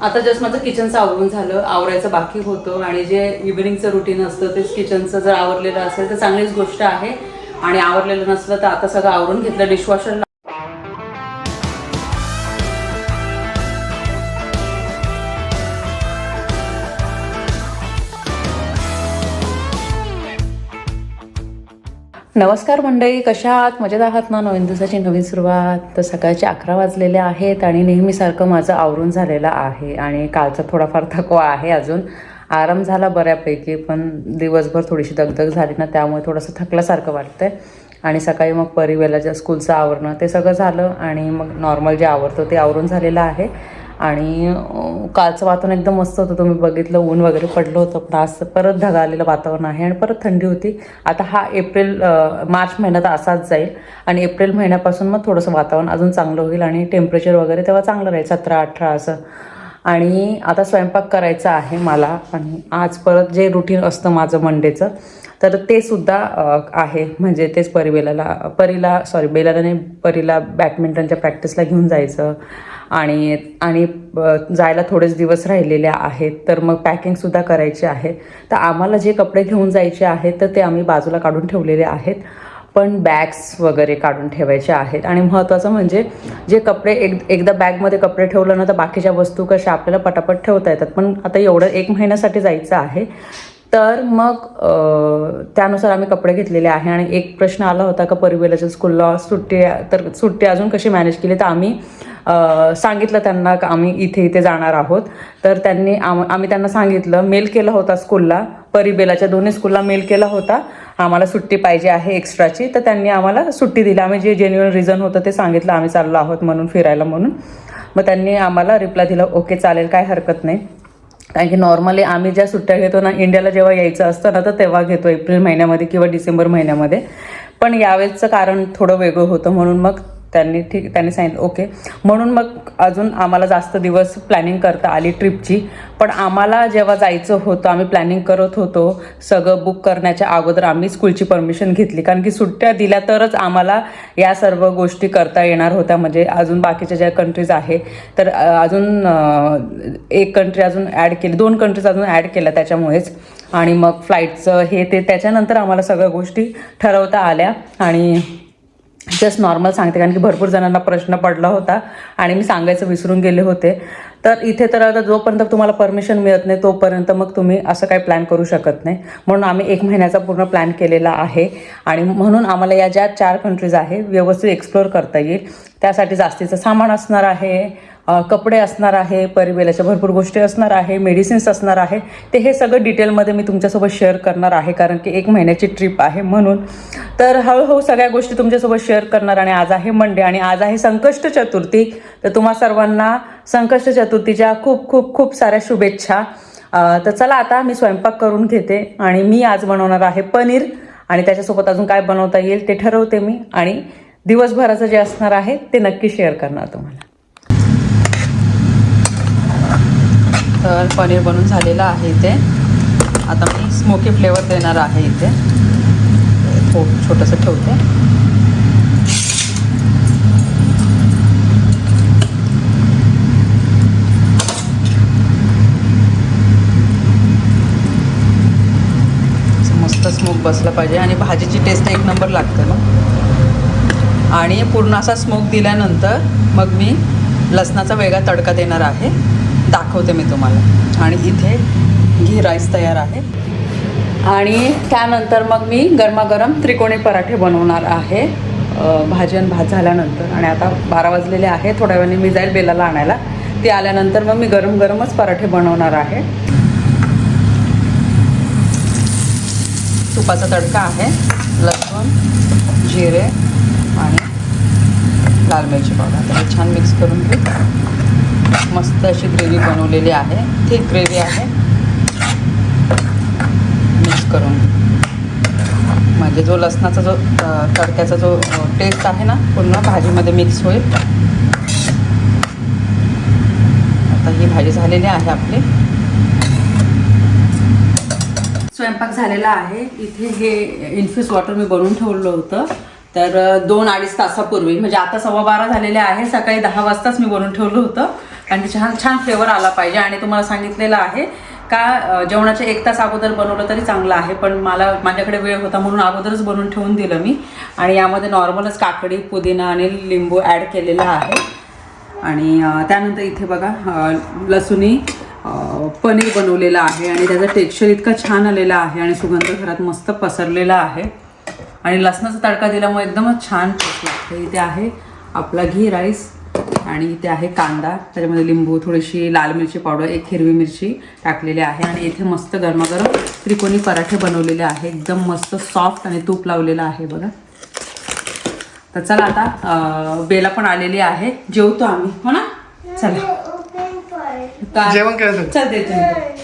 आता जस्ट माझं किचनचं आवरून झालं. आवरायचं बाकी होतं आणि जे इव्हिनिंगचं रुटीन असतं तेच किचनचं जर आवरलेलं असेल तर चांगलीच गोष्ट आहे. आणि आवरलेलं नसलं तर आता सगळं आवरून घेतलं. डिशवॉशरला नमस्कार मंडळी कशा आहात? मजेत आहात ना? नवीन दिवसाची नवीन सुरुवात. तर सकाळचे अकरा वाजलेले आहेत आणि नेहमीसारखं माझं आवरून झालेलं आहे आणि कालचा थोडाफार थकवा आहे अजून. आराम झाला बऱ्यापैकी पण दिवसभर थोडीशी दगदग झाली ना त्यामुळे थोडंसं थकल्यासारखं वाटतंय. आणि सकाळी मग परिवेला ज्या स्कूलचं आवरणं ते सगळं झालं आणि मग नॉर्मल जे आवरतं ते आवरून झालेलं आहे. आणि कालचं वातावरण एकदम मस्त होतं. तुम्ही बघितलं ऊन वगैरे पडलं होतं. पण आज परत ढगाळ आलेलं वातावरण आहे आणि परत थंडी होती. आता हा एप्रिल मार्च महिन्यात असाच जाईल. आणि एप्रिल महिन्यापासून मग थोडंसं वातावरण अजून चांगलं होईल आणि टेम्परेचर वगैरे तेव्हा चांगलं राहील सतरा अठरा असं. आणि आता स्वयंपाक करायचा आहे मला. आणि आज परत जे रुटीन असतं माझं मंडेचं तर ते सुद्धा आहे. म्हणजे तेच परिवेलाला परीला सॉरी बेलाला नाही परीला बॅडमिंटनच्या प्रॅक्टिसला घेऊन जायचं. आणि आणि जायला थोडेच दिवस राहिलेले आहेत तर मग पॅकिंगसुद्धा करायचे आहे. तर आम्हाला जे कपडे घेऊन जायचे आहेत तर ते आम्ही बाजूला काढून ठेवलेले आहेत. पण बॅग्स वगैरे काढून ठेवायचे आहेत. आणि महत्त्वाचं म्हणजे जे कपडे एक एकदा बॅगमध्ये कपडे ठेवलं ना तर बाकीच्या वस्तू कशा आपल्याला पटापट ठेवता येतात. पण आता एवढं एक महिन्यासाठी जायचं आहे. तर मग त्यानुसार आम्ही कपडे घेतलेले आहे. आणि एक प्रश्न आला होता का परिवेलाच्या स्कूलला सुट्टी तर सुट्टी अजून कशी मॅनेज केली? तर आम्ही सांगितलं त्यांना का आम्ही इथे इथे जाणार आहोत. तर त्यांनी आम आम्ही त्यांना सांगितलं मेल केला होता स्कूलला परिबेलाच्या दोन्ही स्कूलला मेल केला होता. आम्हाला सुट्टी पाहिजे आहे एक्स्ट्राची. तर त्यांनी आम्हाला सुट्टी दिली. आम्ही जे जेन्युअन रिझन होतं ते सांगितलं आम्ही चाललो आहोत म्हणून फिरायला म्हणून. मग त्यांनी आम्हाला रिप्लाय दिला ओके चालेल काय हरकत नाही. कारण की नॉर्मली आम्ही ज्या सुट्ट्या घेतो ना इंडियाला जेव्हा यायचं असतं ना तर तेव्हा घेतो एप्रिल महिन्यामध्ये किंवा डिसेंबर महिन्यामध्ये. पण यावेळेचं कारण थोडं वेगळं होतं म्हणून मग त्यांनी ठीक त्यांनी सांगितलं ओके. म्हणून मग अजून आम्हाला जास्त दिवस प्लॅनिंग करता आली ट्रिपची पण आम्हाला जेव्हा जायचं होतं आम्ही प्लॅनिंग करत होतो सगळं बुक करण्याच्या अगोदर आम्ही स्कूलची परमिशन घेतली. कारण की सुट्ट्या दिल्या तरच आम्हाला या सर्व गोष्टी करता येणार होत्या. म्हणजे अजून बाकीच्या ज्या कंट्रीज आहे तर अजून एक कंट्री अजून ॲड केली दोन कंट्रीज अजून ॲड केल्या त्याच्यामुळेच. आणि मग फ्लाईटचं हे ते त्याच्यानंतर आम्हाला सगळ्या गोष्टी ठरवता आल्या. आणि जस्ट नॉर्मल सांगते कारण की भरपूर जणांना प्रश्न पडला होता आणि मी सांगायचं विसरून गेले होते. तर इथे तर आता जोपर्यंत तुम्हाला परमिशन मिळत नाही तोपर्यंत मग तुम्ही असं काही प्लॅन करू शकत नाही. म्हणून आम्ही एक महिन्याचा पूर्ण प्लॅन केलेला आहे. आणि म्हणून आम्हाला या ज्या चार कंट्रीज आहे व्यवस्थित एक्सप्लोअर करता येईल. त्यासाठी जास्तीचं सामान असणार आहे. कपडे असणार आहे परिवेलाच्या भरपूर गोष्टी असणार आहे मेडिसिन्स असणार आहे. ते हे सगळं डिटेलमध्ये मी तुमच्यासोबत शेअर करणार आहे कारण की एक महिन्याची ट्रिप आहे म्हणून. तर हळूहळू सगळ्या गोष्टी तुमच्यासोबत शेअर करणार आणि आज आहे मंडे आणि आज आहे संकष्ट चतुर्थी. तर तुम्हा सर्वांना संकष्ट चतुर्थीच्या खूप खूप खूप साऱ्या शुभेच्छा. तर चला आता मी स्वयंपाक करून घेते आणि मी आज बनवणार आहे पनीर. आणि त्याच्यासोबत अजून काय बनवता येईल ते ठरवते मी. आणि दिवसभराचं जे असणार आहे ते नक्की शेअर करणार तुम्हाला. तर पनीर बनून झालेलं आहे इथे. आता मी स्मोकी फ्लेवर देणार आहे इथे. हो छोटंसं ठेवते. मस्त स्मोक बसला पाहिजे. आणि भाजीची टेस्ट एक नंबर लागते मग आणि पूर्ण असा स्मोक दिल्यानंतर मग मी लसणाचा वेगळा तडका देणार आहे. दाखवते मी तुम्हाला. आणि इथे घी राईस तयार आहे. आणि त्यानंतर मग मी गरमागरम त्रिकोणी पराठे बनवणार आहे. भाजन आणि भात झाल्यानंतर. आणि आता बारा वाजलेले आहे. थोड्या वेळाने मी जाईल बेलाला आणायला. ते आल्यानंतर मग मी गरम गरमच पराठे बनवणार आहे. तुपाचा तडका आहे. लसूण जिरे आणि लाल मिरची पावडर. आता हे छान मिक्स करून घेऊ. मस्त अशी ग्रेव्ही बनवलेली आहे. थिक ग्रेव्ही आहे. मिक्स करून. म्हणजे जो लसणाचा जो तडक्याचा जो टेस्ट आहे ना पूर्ण भाजीमध्ये मिक्स होईल. आता ही भाजी झालेली आहे आपली. स्वयंपाक झालेला आहे. इथे हे इन्फ्युज वॉटर मी बनवून ठेवलं होतं. तर दोन अडीच तासापूर्वी म्हणजे आता सव्वा बारा झालेले आहे. सकाळी दहा वाजताच मी बनवून ठेवलं होतं. कारण की छान छान फ्लेवर आला पाहिजे. आणि तुम्हाला सांगितलेलं आहे का जेवणाच्या एक तास अगोदर बनवलं तरी चांगलं आहे पण मला माझ्याकडे वेळ होता म्हणून अगोदरच बनवून ठेवून दिलं मी. आणि यामध्ये नॉर्मलच काकडी पुदिना आणि लिंबू ॲड केलेला आहे. आणि त्यानंतर इथे बघा लसुणी पनीर बनवलेलं आहे. आणि त्याचं टेक्स्चर इतकं छान आलेला आहे आणि सुगंध घरात मस्त पसरलेला आहे. आणि लसणाचा तडका दिल्यामुळे एकदमच छान टेस्ट लागते. इथे आहे आपला घी राईस आणि इथे आहे कांदा त्याच्यामध्ये लिंबू थोडीशी लाल मिरची पावडर एक हिरवी मिरची टाकलेली आहे आणि इथे मस्त गरमागरम त्रिकोणी पराठे बनवलेले आहे. एकदम मस्त सॉफ्ट आणि तूप लावलेलं आहे बघा. तर चला आता बेला पण आलेली आहे. जेवतो आम्ही. हो ना? चला. जेवण चल. देते.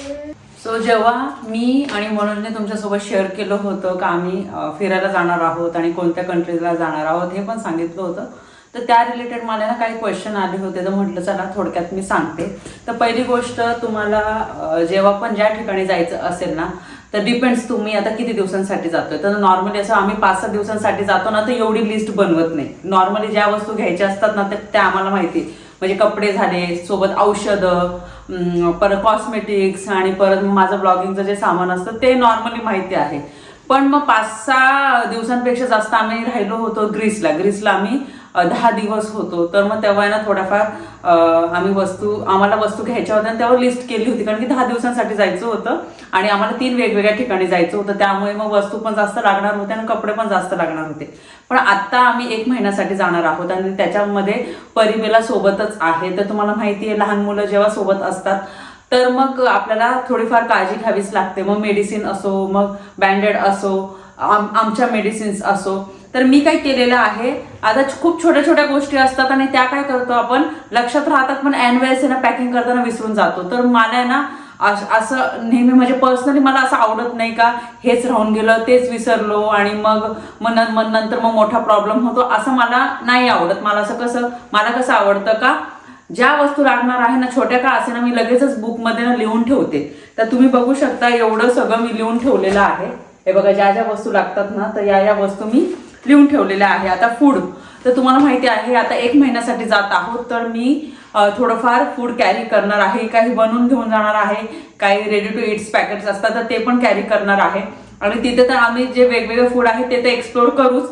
सो जेव्हा मी आणि मनोजने तुमच्यासोबत शेअर केलं होतं का आम्ही फिरायला जाणार आहोत आणि कोणत्या कंट्रीजला जाणार आहोत हे पण सांगितलं होतं. तर त्या रिलेटेड मला ना काही क्वेश्चन आले होते तर म्हटलं चला थोडक्यात मी सांगते. तर पहिली गोष्ट तुम्हाला जेव्हा पण ज्या ठिकाणी जायचं असेल ना तर डिपेंड्स तुम्ही आता किती दिवसांसाठी जातोय. तर नॉर्मली असं आम्ही पाच सहा दिवसांसाठी जातो ना तर एवढी लिस्ट बनवत नाही. नॉर्मली ज्या वस्तू घ्यायच्या असतात ना त्या त्या आम्हाला माहिती. म्हणजे कपडे झाले सोबत औषधं परत कॉस्मेटिक्स आणि परत माझं ब्लॉगिंगचं जे सामान असतं ते नॉर्मली माहिती आहे. पण मग पाच सहा दिवसांपेक्षा जास्त आम्ही राहिलो होतो ग्रीसला ग्रीसला आम्ही दहा दिवस होतो. तर मग तेव्हा ना थोड्याफार आम्ही वस्तू आम्हाला वस्तू घ्यायच्या होत्या आणि तेव्हा लिस्ट केली होती. कारण की दहा दिवसांसाठी जायचं होतं आणि आम्हाला तीन वेगवेगळ्या ठिकाणी जायचं होतं. त्यामुळे मग वस्तू पण जास्त लागणार होत्या आणि कपडे पण जास्त लागणार होते. पण आत्ता आम्ही एक महिन्यासाठी जाणार आहोत आणि त्याच्यामध्ये परिमेला सोबतच आहे. तर तुम्हाला माहिती आहे लहान मुलं जेव्हा सोबत असतात तर मग आपल्याला थोडीफार काळजी घ्यावीच लागते. मग मेडिसिन असो मग बँडेड असो आम आमच्या मेडिसिन्स असो. तर मी काय केलेलं आहे आता खूप छोट्या छोट्या गोष्टी असतात आणि त्या काय करतो आपण? लक्षात राहतात पण वेळेस ना पॅकिंग करताना विसरून जातो. तर मला ना असं नेहमी म्हणजे पर्सनली मला असं आवडत नाही का हेच राहून गेलं तेच विसरलो आणि मग मग मन मग नंतर मग मोठा प्रॉब्लेम होतो असं मला नाही आवडत. मला असं कसं मला कसं आवडतं का ज्या वस्तू लागणार आहे ना छोट्या का असे ना मी लगेचच बुकमध्ये ना लिहून ठेवते. तर तुम्ही बघू शकता एवढं सगळं मी लिहून ठेवलेलं आहे. हे बघा ज्या ज्या वस्तू लागतात ना तर या या वस्तू मी लिहून ठेवलेलं आहे. आता फूड तर तुम्हाला माहिती आहे आता एक महिन्यासाठी जात आहोत. तर मी थोडंफार फूड कॅरी करणार आहे. काही बनवून घेऊन जाणार आहे. काही रेडी टू इट्स पॅकेट्स असतात तर ते पण कॅरी करणार आहे. आणि तिथे तर आम्ही जे वेगवेगळे फूड आहे ते तर एक्सप्लोर करूच.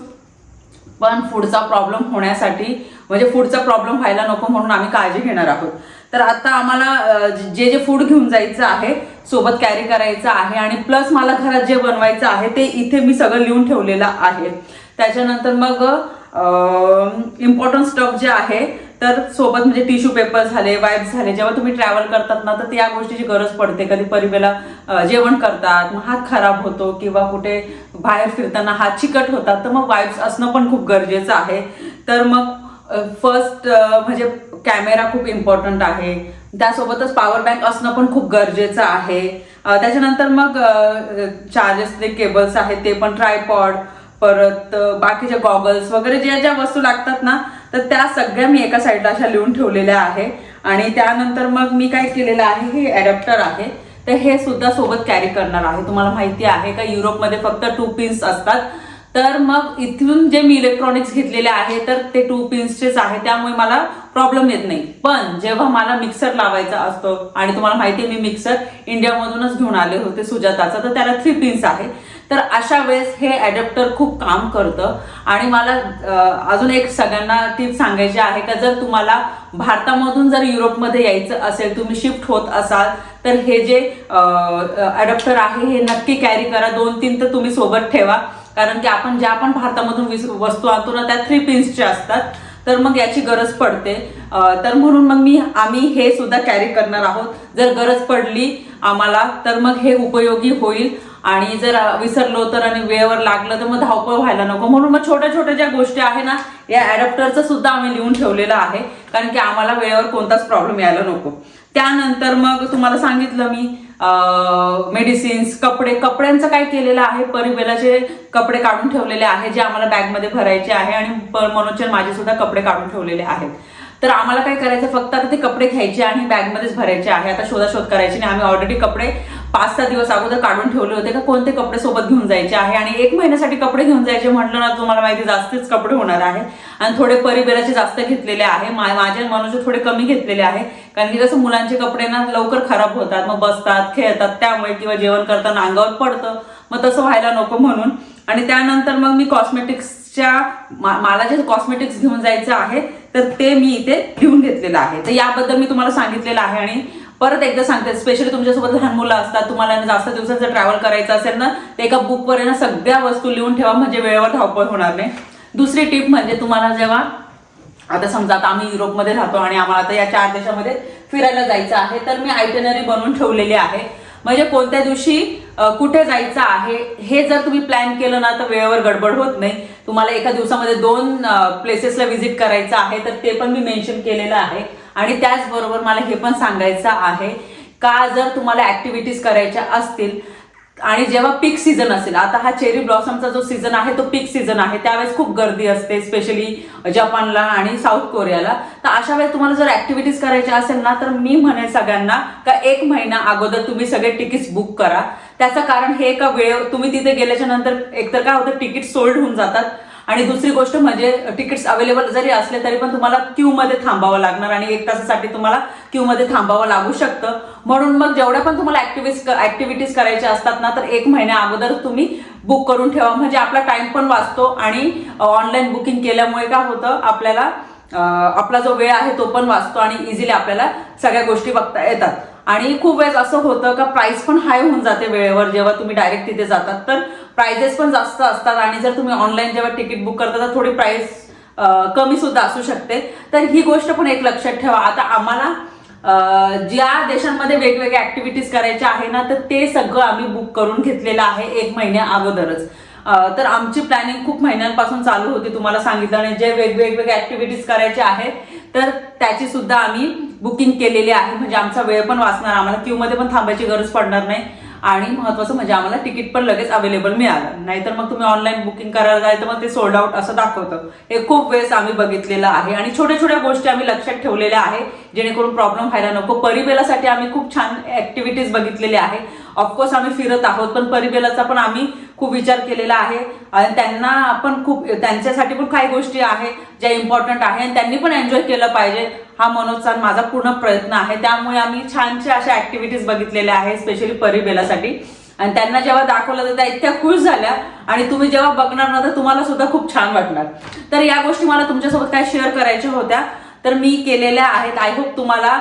पण फूडचा प्रॉब्लेम होण्यासाठी म्हणजे फूडचा प्रॉब्लेम व्हायला नको म्हणून आम्ही काळजी घेणार आहोत. तर आता आम्हाला जे जे फूड घेऊन जायचं आहे सोबत कॅरी करायचं आहे आणि प्लस मला घरात जे बनवायचं आहे ते इथे मी सगळं लिहून ठेवलेलं आहे. त्याच्यानंतर मग इम्पॉर्टंट स्टफ जे आहे तर सोबत म्हणजे टिश्यू पेपर झाले वाईप्स झाले जेव्हा तुम्ही ट्रॅव्हल करतात ना तर त्या गोष्टीची गरज पडते. कधी परिवेला जेवण करतात मग हात खराब होतो किंवा कुठे बाहेर फिरताना हात चिकट होतात तर मग वाईप्स असणं पण खूप गरजेचं आहे. तर मग फर्स्ट म्हणजे कॅमेरा खूप इम्पॉर्टंट आहे. त्यासोबतच पॉवर बँक असणं पण खूप गरजेचं आहे. त्याच्यानंतर मग चार्जेस जे केबल्स आहेत ते पण ट्रायपॉड परत बाकीच्या गॉगल्स वगैरे ज्या ज्या वस्तू लागतात ना तर त्या सगळ्या मी एका साईडला अशा लिहून ठेवलेल्या आहे. आणि त्यानंतर मग मी काय केलेलं आहे हे अडॅप्टर आहे. तर हे सुद्धा सोबत कॅरी करणार आहे. तुम्हाला माहिती आहे का युरोपमध्ये फक्त टू पिन्स असतात. तर मग इथून जे मी इलेक्ट्रॉनिक्स घेतलेले आहे तर ते टू पिन्सचेच आहे. त्यामुळे मला प्रॉब्लेम येत नाही. पण जेव्हा मला मिक्सर लावायचा असतो आणि तुम्हाला माहिती आहे मी मिक्सर इंडियामधूनच घेऊन आले होते सुजाताचा तर त्याला थ्री पिन्स आहे. तर अशा वेळेस हे ॲडॅप्टर खूप काम करतं. आणि मला अजून एक सगळ्यांना टिप सांगायची आहे का जर तुम्हाला भारतामधून जर युरोपमध्ये यायचं असेल तुम्ही शिफ्ट होत असाल तर हे जे ॲडॅप्टर आहे हे नक्की कॅरी करा. दोन तीन तर तुम्ही सोबत ठेवा. कारण की आपण ज्या पण भारतामधून विस- वस्तू आणतो ना त्या थ्री पिन्सच्या असतात. तर मग याची गरज पडते. तर म्हणून मग मी आम्ही हे सुद्धा कॅरी करणार आहोत. जर गरज पडली आम्हाला तर मग हे उपयोगी होईल. आणि जर विसरलो तर आणि वेळेवर लागलं तर मग धावपळ व्हायला नको. म्हणून मग छोट्या छोट्या ज्या गोष्टी आहे ना या ॲडॅप्टरचं सुद्धा आम्ही लिहून ठेवलेलं आहे. कारण की आम्हाला वेळेवर कोणताच प्रॉब्लेम यायला नको. त्यानंतर मग तुम्हाला सांगितलं मी मेडिसिन्स कपडे कपड्यांचं काय केलेलं आहे? परिवेलाचे कपडे काढून ठेवलेले आहे जे आम्हाला बॅगमध्ये भरायचे आहे आणि प- मनोजचे माझे सुद्धा कपडे काढून ठेवलेले आहेत. तर आम्हाला काय करायचं फक्त आता ते कपडे घ्यायचे आणि बॅगमध्येच भरायचे आहे. आता शोधाशोध करायची नाही. आम्ही ऑलरेडी कपडे पाच सहा दिवस अगोदर काढून ठेवले होते का कोणते कपडे सोबत घेऊन जायचे आहे? आणि एक महिन्यासाठी कपडे घेऊन जायचे म्हटलं ना तुम्हाला माहिती जास्तच कपडे होणार आहे. आणि थोडे परिबेराचे जास्त घेतलेले आहे. मा- माझे मनोजे थोडे कमी घेतलेले आहे. कारण की कसं मुलांचे कपडे ना लवकर खराब होतात मग बसतात खेळतात त्यामुळे किंवा जेवण करताना अंगावर पडतं. मग तसं व्हायला नको म्हणून. आणि त्यानंतर मग मी कॉस्मेटिक्स कॉस्मेटिक्सच्या मा- मला जे कॉस्मेटिक्स घेऊन जायचं आहे तर ते मी इथे घेऊन घेतलेलं आहे. तर याबद्दल मी तुम्हाला सांगितलेलं आहे आणि परत एकदा सांगते स्पेशली तुमच्यासोबत लहान मुलं असतात तुम्हाला जास्त दिवसाचं ट्रॅव्हल करायचं असेल ना तर एका बुकवर ना सगळ्या वस्तू लिहून ठेवा म्हणजे वेळेवर धावपळ होणार नाही. दुसरी टिप म्हणजे तुम्हाला जेव्हा आता समजा आता आम्ही युरोपमध्ये राहतो आणि आम्हाला आता या चार देशामध्ये फिरायला जायचं आहे तर मी आयटनरी बनवून ठेवलेली आहे. म्हणजे कोणत्या दिवशी कुठे जायचं आहे हे जर तुम्ही प्लॅन केलं ना तर वेळेवर गडबड होत नाही. तुम्हाला एका दिवसामध्ये दोन प्लेसेसला व्हिजिट करायचं आहे तर ते पण मी मेन्शन केलेलं आहे. आणि त्याचबरोबर मला हे पण सांगायचं आहे का जर तुम्हाला ऍक्टिव्हिटीज करायच्या असतील आणि जेव्हा पीक सीझन असेल आता हा चेरी ब्लॉसमचा जो सीझन आहे तो पीक सीझन आहे. त्यावेळेस खूप गर्दी असते स्पेशली जपानला आणि साऊथ कोरियाला तर अशा वेळेस तुम्हाला जर ऍक्टिव्हिटीज करायच्या असेल ना तर मी म्हणेन सगळ्यांना का एक महिना अगोदर तुम्ही सगळे तिकीट्स बुक करा. त्याचं कारण हे का वेळ तुम्ही तिथे गेल्याच्यानंतर एकतर काय होतं तिकीट सोल्ड होऊन जातात. आणि दुसरी गोष्ट म्हणजे तिकीट्स अवेलेबल जरी असले तरी पण तुम्हाला क्यू मध्ये थांबावं लागणार आणि एक तासासाठी तुम्हाला क्यू मध्ये थांबावं लागू शकतं. म्हणून मग जेवढ्या पण तुम्हाला ऍक्टिव्हिटीज ऍक्टिव्हिटीज करायच्या असतात ना तर एक महिन्या अगोदर तुम्ही बुक करून ठेवा. म्हणजे आपला टाइम पण वाचतो आणि ऑनलाईन बुकिंग केल्यामुळे काय होतं आपल्याला आपला जो वेळ आहे तो पण वाचतो आणि इझिली आपल्याला सगळ्या गोष्टी बघता येतात. आणि खूप वेळेस असं होतं का प्राइस पण हाय होऊन जाते वेळेवर. जेव्हा तुम्ही डायरेक्ट तिथे जातात तर प्राइजेस पण जास्त असतात आणि जर तुम्ही ऑनलाईन जेव्हा तिकीट बुक करता तर थोडी प्राइस कमी सुद्धा असू शकते. तर ही गोष्ट पण एक लक्षात ठेवा. आता आम्हाला ज्या देशांमध्ये वेगवेगळ्या ऍक्टिव्हिटीज करायच्या आहे ना तर ते सगळं आम्ही बुक करून घेतलेलं आहे एक महिन्या अगोदरच. तर आमची प्लॅनिंग खूप महिन्यांपासून चालू होती तुम्हाला सांगितलं आणि जे वेगवेगळ्या ऍक्टिव्हिटीज करायचे आहेत तर त्याची सुद्धा आम्ही बुकिंग केलेली आहे. म्हणजे आमचा वेळ पण वाचणार आम्हाला क्यू मध्ये पण थांबायची गरज पडणार नाही. आणि महत्वाचं म्हणजे आम्हाला तिकीट पण लगेच अवेलेबल मिळालं. नाहीतर मग तुम्ही ऑनलाईन बुकिंग करायला जायचं मग ते सोल्ड आउट असं दाखवतं. हे खूप वेळेस आम्ही बघितलेलं आहे. आणि छोट्या छोट्या गोष्टी आम्ही लक्षात ठेवलेल्या आहे. जेणेकरून प्रॉब्लेम व्हायला नको. परिबेलासाठी आम्ही खूप छान ऍक्टिव्हिटीज बघितलेल्या आहे. ऑफकोर्स आम्ही फिरत आहोत पण परिबेलाचा पण आम्ही खूप विचार केलेला आहे. आणि त्यांना आपण खूप त्यांच्यासाठी पण काही गोष्टी आहे ज्या इम्पॉर्टंट आहे आणि त्यांनी पण एन्जॉय केलं पाहिजे. हा मनोजचा माझा पूर्ण प्रयत्न आहे. त्यामुळे आम्ही छानशा अशा ऍक्टिव्हिटीज बघितलेल्या आहे स्पेशली परिबेलासाठी. आणि त्यांना जेव्हा दाखवलं तर त्या इतक्या खुश झाल्या. आणि तुम्ही जेव्हा बघणार ना तर तुम्हाला सुद्धा खूप छान वाटणार. तर या गोष्टी मला तुमच्यासोबत काय शेअर करायच्या होत्या? तर मी केलेल्या आहेत. आय होप तुम्हाला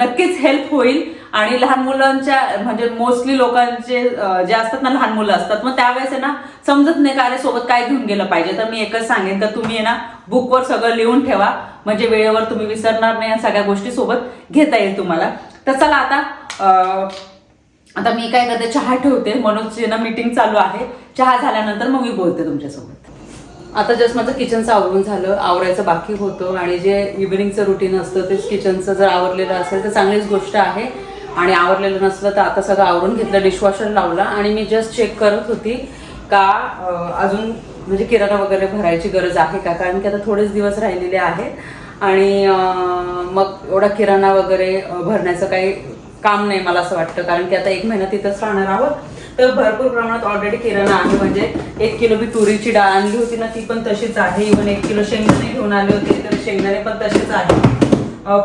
नक्कीच हेल्प होईल. आणि लहान मुलांच्या म्हणजे मोस्टली लोकांचे जे असतात ना लहान मुलं असतात. मग त्यावेळेस आहे ना समजत नाही का अरे सोबत काय घेऊन गेलं पाहिजे. तर मी एकच सांगेन का तुम्ही आहे ना बुकवर सगळं लिहून ठेवा. म्हणजे वेळेवर तुम्ही विसरणार नाही या सगळ्या गोष्टी सोबत घेता येईल तुम्हाला. तर चला आता आता मी काय करते चहा ठेवते. मनोजची ना मीटिंग चालू आहे. चहा झाल्यानंतर मग मी बोलते तुमच्यासोबत. आता जस्ट माझं किचनचं आवरून झालं. आवरायचं बाकी होतं आणि जे इव्हिनिंगचं रुटीन असतं तेच किचनचं जर आवरलेलं असेल तर चांगलीच गोष्ट आहे. आणि आवरलेलं नसलं तर आता सगळं आवरून घेतलं डिशवॉशर लावला आणि मी जस्ट चेक करत होती का अजून म्हणजे किराणा वगैरे भरायची गरज आहे का? कारण की आता थोडेच दिवस राहिलेले आहेत आणि मग एवढा किराणा वगैरे भरण्याचं काही काम नाही मला असं वाटतं. कारण की आता एक महिना तिथंच राहणार आहोत. तर भरपूर प्रमाणात ऑलरेडी किराणा आहे. म्हणजे एक किलो मी तुरीची डाळ आणली होती ना ती पण तशीच आहे. इव्हन एक किलो शेंगदाणे घेऊन आले होते तर शेंगदाणे पण तसेच आहे.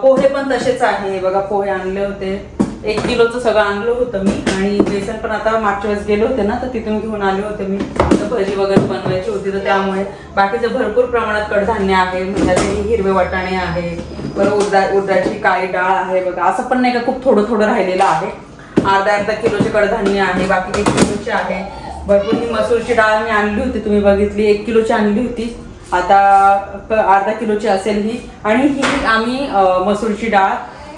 पोहे पण तसेच आहे. बघा पोहे आणले होते. एक किलोचं सगळं आणलं होतं मी. आणि बेसन पण आता मागच्या वेळेस गेले होते ना तर तिथून घेऊन आले होते मी. तर भजी वगैरे बनवायची होती तर त्यामुळे बाकीचं भरपूर प्रमाणात कडधान्य आहे. म्हणजे हिरवे वाटाणे आहे. बरं उडदा उडदाची काळी डाळ आहे. बघा असं पण नाही का खूप थोडं थोडं राहिलेलं आहे. अर्धा अर्धा किलोचे कडधान्य आहे बाकी एक किलोचे आहे. भरपूर ही मसूरची डाळ मी आणली होती तुम्ही बघितली एक किलोची आणली होती. आता अर्धा किलोची असेल ही. आणि ही आम्ही मसूरची डाळ.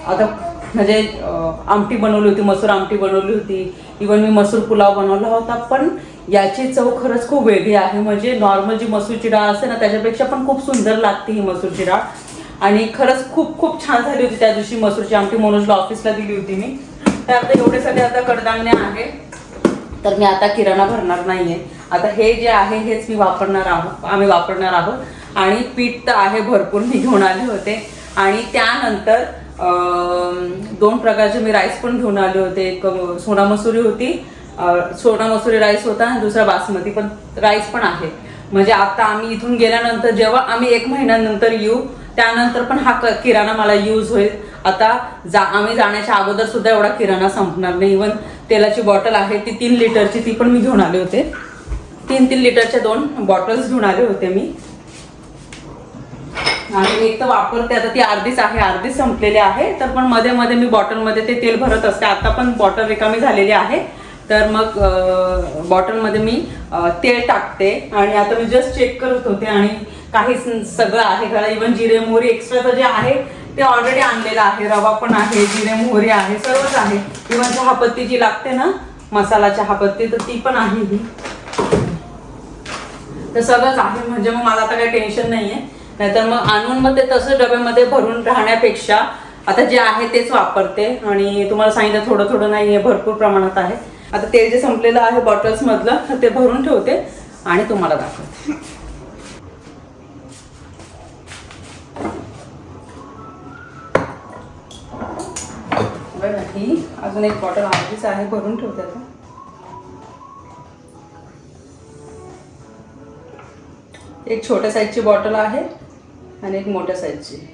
आता म्हणजे आमटी बनवली होती मसूर आमटी बनवली होती. इवन मी मसूर पुलाव बनवला होता पण याची चव खरंच खूप वेगळी आहे. म्हणजे नॉर्मल जी मसूरची डाळ असते ना त्याच्यापेक्षा पण खूप सुंदर लागते ही मसूरची डाळ. आणि खरंच खूप खूप छान झाली होती त्या दिवशी मसूरची आमटी मनोजला ऑफिसला दिली होती मी. तर आता एवढे सगळे आता कडधान्य आहे. तर मी आता किराणा भरणार नाहीये. आता हे जे आहे हेच मी वापरणार आहोत आम्ही वापरणार आहोत. आणि पीठ तर आहे भरपूर मी घेऊन आले होते. आणि त्यानंतर दोन प्रकारचे मी राईस पण घेऊन आले होते. एक सोना मसुरी होती. सोना मसुरी राईस होता आणि दुसरा बासमती पण राईस पण आहे. म्हणजे आता आम्ही इथून गेल्यानंतर जेव्हा आम्ही एक महिन्यानंतर येऊ त्यानंतर पण हा किराणा मला यूज होईल. आता जा आम्ही जाण्याच्या अगोदर सुद्धा एवढा किराणा संपणार नाही. इवन तेलाची बॉटल आहे ती तीन लिटरची ती पण मी घेऊन आले होते. तीन तीन लिटरच्या दोन बॉटल्स घेऊन आले होते मी. आणि एक तर वापरते आता ती अर्धीच आहे अर्धीच संपलेली आहे. तर पण मध्ये मध्ये मी बॉटलमध्ये ते तेल भरत असते. आता पण बॉटल रिकामी झालेली आहे. तर मग बॉटलमध्ये मी तेल टाकते. आणि आता मी जस्ट चेक करत होते आणि काही सगळं आहे घरा इवन जिरे मोहरी एक्स्ट्राचं जे आहे ते ऑलरेडी आणलेलं आहे रवा पण आहे जिरे मोहरी आहे सर्वच आहे. इव्हन चहापत्ती जी लागते ना मसाला चहापत्ती तर ती पण आहे ही. तर सगळंच आहे म्हणजे मग मला आता काही टेन्शन नाही आहे नाहीतर मग आणून मग ते तसं डब्यामध्ये भरून राहण्यापेक्षा आता जे आहे तेच वापरते. आणि तुम्हाला सांगितलं थोडं थोडं नाही आहे भरपूर प्रमाणात आहे. आता तेल जे संपलेलं आहे बॉटल्समधलं तर ते भरून ठेवते आणि तुम्हाला दाखवते. बॉटल ही अजून एक बॉटल अर्धीच आहे भरून ठेवते आता. एक छोट्या साईजची बॉटल आहे आणि एक मोठ्या साईजची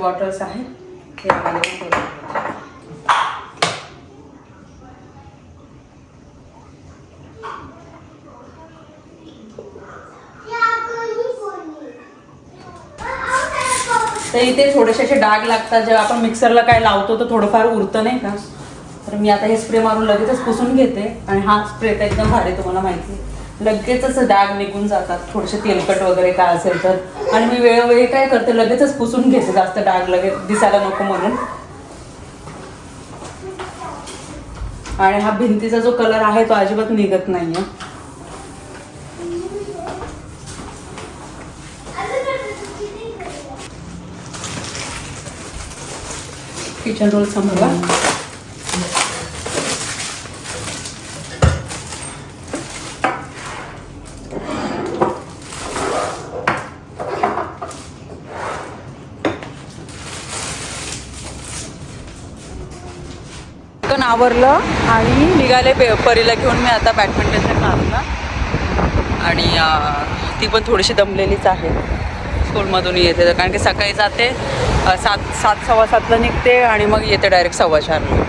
बॉटल्स आहे हे आम्हाला पण करून ठेवते. तर इथे थोडेसे असे डाग लागतात. जेव्हा आपण मिक्सरला काय लावतो तर थोडंफार उरतं नाही का? तर मी आता हे स्प्रे मारून लगेचच पुसून घेते आणि हा स्प्रे तर एकदम भारी तुम्हाला माहिती आहे. लगेचच डाग निघून जातात. थोडेसे तेलकट वगैरे काय असेल तर. आणि मी वेळोवेळी काय करते लगेचच पुसून घेते. जास्त डाग लगेच दिसायला नको म्हणून. आणि हा भिंतीचा जो कलर आहे तो अजिबात निघत नाहीये. किचन रोल संपला पण आवरलं आणि निघाले पे परीला घेऊन मी आता बॅडमिंटनच्या क्लासला आणि ती पण थोडीशी दमलेलीच आहे. स्कूलमधून येते कारण की सकाळी जाते. सात सात सव्वा सातला निघते आणि मग येते डायरेक्ट सव्वा चारला.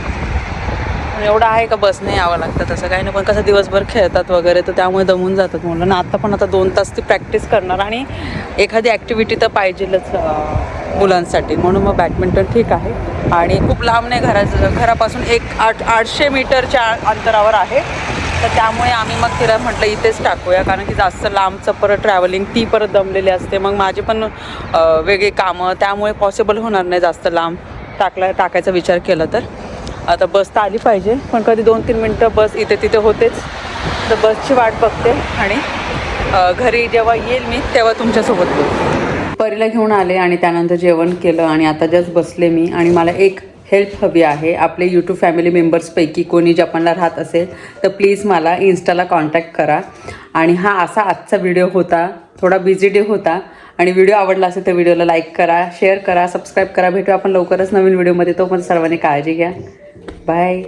एवढं आहे का बसने यावं लागतं तसं काही नाही पण कसं दिवसभर खेळतात वगैरे तर त्यामुळे दमून जातात म्हणलं ना आता पण आता दोन तास ती प्रॅक्टिस करणार आणि एखादी ॲक्टिव्हिटी तर पाहिजेलच मुलांसाठी. म्हणून मग बॅडमिंटन ठीक आहे. आणि खूप लांब नाही घरा घरापासून एक आठ आठशे मीटरच्या अंतरावर आहे. तर त्यामुळे आम्ही मग तिला म्हटलं इथेच टाकूया. कारण की जास्त लांबचं परत ट्रॅव्हलिंग ती परत दमलेली असते. मग माझे पण वेगळे वेगळी कामं त्यामुळे पॉसिबल होणार नाही जास्त लांब. टाकला टाकायचा विचार केला तर. आता बस तर आली पाहिजे पण कधी दोन तीन मिनटं बस इथे तिथे होतेच. तर बसची वाट बघते आणि घरी जेव्हा येईल मी तेव्हा तुमच्यासोबत परीला घेऊन आले आणि त्यानंतर जेवण केलं आणि आता जस्ट बसले मी आणि मला एक हेल्प हवी आहे. आपले यूट्यूब फॅमिली मेंबर्सपैकी कोणी जपानला राहत असेल तर प्लीज मला इन्स्टाला कॉन्टॅक्ट करा. आणि हा असा आजचा व्हिडिओ होता. थोडा बिझी डे होता. आणि व्हिडिओ आवडला असेल तर व्हिडिओला लाईक करा शेअर करा सबस्क्राईब करा. भेटू आपण लवकरच नवीन व्हिडिओमध्ये तो पण सर्वांनी काळजी घ्या. बाय